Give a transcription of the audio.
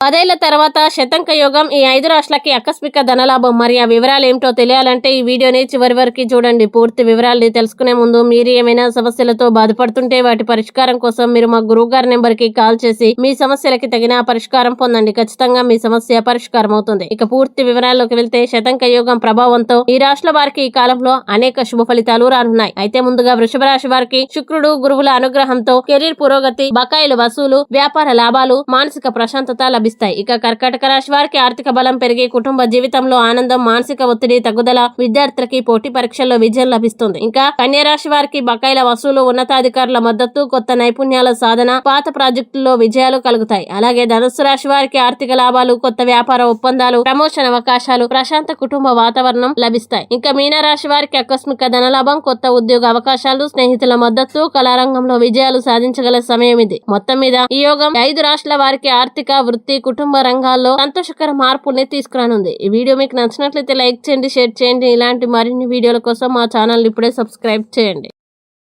పదేళ్ళ తర్వాత శతంక యోగం ఈ ఐదు రాష్ట్రాలకి ఆకస్మిక ధనలాభం. మరి ఆ వివరాలు ఏమిటో తెలియాలంటే ఈ వీడియోని చివరి వరకు చూడండి. పూర్తి వివరాలు తెలుసుకునే ముందు మీరు ఏమైనా సమస్యలతో బాధపడుతుంటే వాటి పరిష్కారం కోసం మీరు మా గురువు గారి నెంబర్కి కాల్ చేసి మీ సమస్యలకి తగిన పరిష్కారం పొందండి. ఖచ్చితంగా మీ సమస్య పరిష్కారం అవుతుంది. ఇక పూర్తి వివరాల్లోకి వెళ్తే శతంక యోగం ప్రభావంతో ఈ రాష్ట్ర వారికి ఈ కాలంలో అనేక శుభ ఫలితాలు రానున్నాయి. అయితే ముందుగా వృషభ రాశి వారికి శుక్రుడు గురువుల అనుగ్రహంతో కెరీర్ పురోగతి బకాయిలు వసూలు వ్యాపార లాభాలు మానసిక ప్రశాంతత లభి లభిస్తాయి ఇక కర్కాటక రాశి వారికి ఆర్థిక బలం పెరిగి కుటుంబ జీవితంలో ఆనందం మానసిక ఒత్తిడి తగ్గుదల విద్యార్థులకి పోటీ పరీక్షల్లో విజయం లభిస్తుంది. ఇంకా కన్యా రాశి వారికి బకాయిల వసూలు ఉన్నతాధికారుల మద్దతు కొత్త నైపుణ్యాల సాధన పాత ప్రాజెక్టుల్లో విజయాలు కలుగుతాయి. అలాగే ధనుస్సు రాశి వారికి ఆర్థిక లాభాలు కొత్త వ్యాపార ఒప్పందాలు ప్రమోషన్ అవకాశాలు ప్రశాంత కుటుంబ వాతావరణం లభిస్తాయి. ఇంకా మీన రాశి వారికి ఆకస్మిక ధనలాభం కొత్త ఉద్యోగ అవకాశాలు స్నేహితుల మద్దతు కళారంగంలో విజయాలు సాధించగల సమయం ఇది. మొత్తం మీద ఈ యోగం ఐదు రాష్ట్రాల వారికి ఆర్థిక వృత్తి కుటుంబ రంగాల్లో సంతోషకర మార్పుల్ని తీసుకురానుంది. ఈ వీడియో మీకు నచ్చినట్లయితే లైక్ చేయండి షేర్ చేయండి. ఇలాంటి మరిన్ని వీడియోల కోసం మా ఛానల్ ఇప్పుడే సబ్స్క్రైబ్ చేయండి.